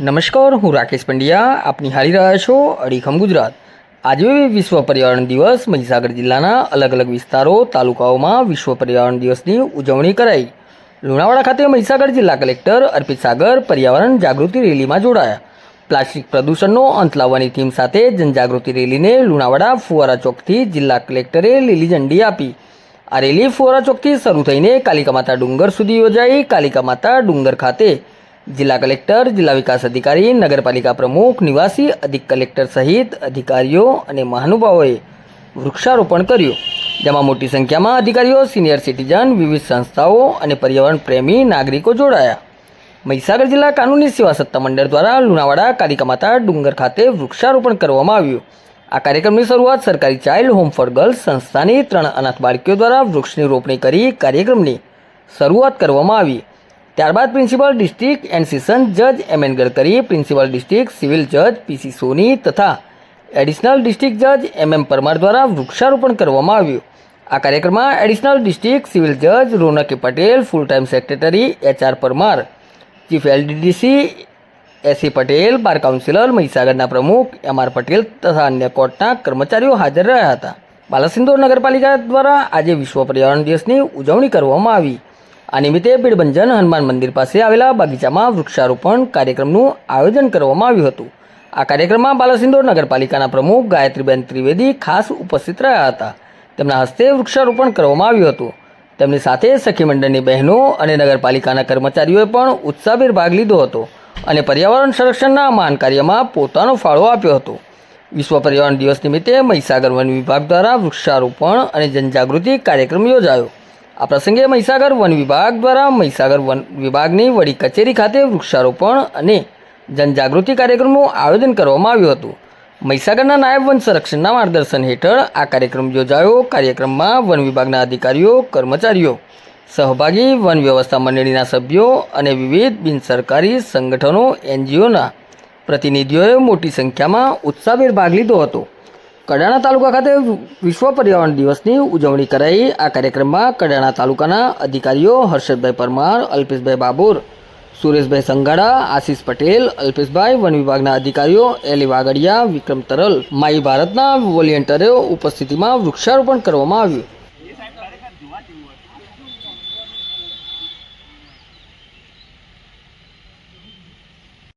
નમસ્કાર, હું રાકેશ પંડ્યા. આપ નિહાળી રહ્યા છો અડીખમ ગુજરાત. આજે વિશ્વ પર્યાવરણ દિવસ. મહીસાગર જિલ્લાના અલગ અલગ વિસ્તારો, તાલુકાઓમાં વિશ્વ પર્યાવરણ દિવસની ઉજવણી કરાઈ. લુણાવાડા ખાતે મહીસાગર જિલ્લા કલેક્ટર અર્પિત સાગર પર્યાવરણ જાગૃતિ રેલીમાં જોડાયા. પ્લાસ્ટિક પ્રદૂષણનો અંત લાવવાની થીમ સાથે જનજાગૃતિ રેલીને લુણાવાડા ફુવારા ચોકથી જિલ્લા કલેક્ટરે લીલી ઝંડી આપી. આ રેલી ફુવારા ચોકથી શરૂ થઈને કાલિકા માતા ડુંગર સુધી યોજાઈ. કાલિકા માતા ડુંગર ખાતે જિલ્લા કલેક્ટર જિલ્લા વિકાસ અધિકારી નગરપાલિકા પ્રમુખ નિવાસી અધિક કલેક્ટર સહિત અધિકારીઓ અને મહાનુભાવોએ વૃક્ષારોપણ કર્યું, જેમાં મોટી સંખ્યામાં અધિકારીઓ, સિનિયર સિટીઝન, વિવિધ સંસ્થાઓ અને પર્યાવરણ પ્રેમી નાગરિકો જોડાયા. મહીસાગર જિલ્લા કાનૂની સેવા સત્તા મંડળ દ્વારા લુણાવાડા, કાલિકા માતા, ડુંગર ખાતે વૃક્ષારોપણ કરવામાં આવ્યું. આ કાર્યક્રમની શરૂઆત સરકારી ચાઇલ્ડ હોમ ફોર ગર્લ્સ સંસ્થાની ત્રણ અનાથ બાળકીઓ દ્વારા વૃક્ષની રોપણી કરી કાર્યક્રમની શરૂઆત કરવામાં આવી. ત્યારબાદ પ્રિન્સિપલ ડિસ્ટ્રિક્ટ એન્ડ સેશન જજ M N Gadkari principal district civil જજ પીસી સોની તથા એડિશનલ ડિસ્ટ્રિક્ટ જજ એમ એમ પરમાર દ્વારા વૃક્ષારોપણ કરવામાં આવ્યું. આ કાર્યક્રમમાં એડિશનલ ડિસ્ટ્રિક્ટ સિવિલ જજ રોનકે Patel full time secretary H R Parmar, chief LDDC A C Patel, bar councillor, મહીસાગરના પ્રમુખ એમ આર પટેલ તથા અન્ય કોર્ટના કર્મચારીઓ હાજર રહ્યા હતા. બાલાસિંદોર નગરપાલિકા દ્વારા આજે વિશ્વ પર્યાવરણ દિવસની ઉજવણી કરવામાં આવી. આ નિમિત્તે ભીડભંજન હનુમાન મંદિર પાસે આવેલા બગીચામાં વૃક્ષારોપણ કાર્યક્રમનું આયોજન કરવામાં આવ્યું હતું. આ કાર્યક્રમમાં બાલાસિંદોર નગરપાલિકાના પ્રમુખ ગાયત્રીબેન ત્રિવેદી ખાસ ઉપસ્થિત રહ્યા હતા. તેમના હસ્તે વૃક્ષારોપણ કરવામાં આવ્યું હતું. તેમની સાથે સખી મંડળની બહેનો અને નગરપાલિકાના કર્મચારીઓએ પણ ઉત્સાહભેર ભાગ લીધો હતો અને પર્યાવરણ સંરક્ષણના મહાન કાર્યમાં પોતાનો ફાળો આપ્યો હતો. વિશ્વ પર્યાવરણ દિવસ નિમિત્તે મહીસાગર વન વિભાગ દ્વારા વૃક્ષારોપણ અને જનજાગૃતિ કાર્યક્રમ યોજાયો. આ પ્રસંગે મહીસાગર વન વિભાગ દ્વારા મહીસાગર વન વિભાગની વડી કચેરી ખાતે વૃક્ષારોપણ અને જનજાગૃતિ કાર્યક્રમનું આયોજન કરવામાં આવ્યું હતું. મહીસાગરના નાયબ વન સંરક્ષણના માર્ગદર્શન હેઠળ આ કાર્યક્રમ યોજાયો. કાર્યક્રમમાં વન વિભાગના અધિકારીઓ, કર્મચારીઓ, સહભાગી, વન વ્યવસ્થા મંડળીના સભ્યો અને વિવિધ બિનસરકારી સંગઠનો, એનજીઓના પ્રતિનિધિઓએ મોટી સંખ્યામાં ઉત્સાહભેર ભાગ લીધો હતો. કડાણા તાલુકા ખાતે વિશ્વ પર્યાવરણ દિવસની ઉજવણી કરાઈ. આ કાર્યક્રમમાં કડાણા તાલુકાના અધિકારીઓ હર્ષદભાઈ પરમાર, અલ્પેશભાઈ બાબુર, સુરેશભાઈ સંગાડા, આશીષ પટેલ, અલ્પેશભાઈ વન વિભાગના અધિકારીઓ, એલી વાગડિયા, વિક્રમ તરલ, માઈ ભારતના વોલિયન્ટરો ઉપસ્થિતિમાં વૃક્ષારોપણ કરવામાં આવ્યું.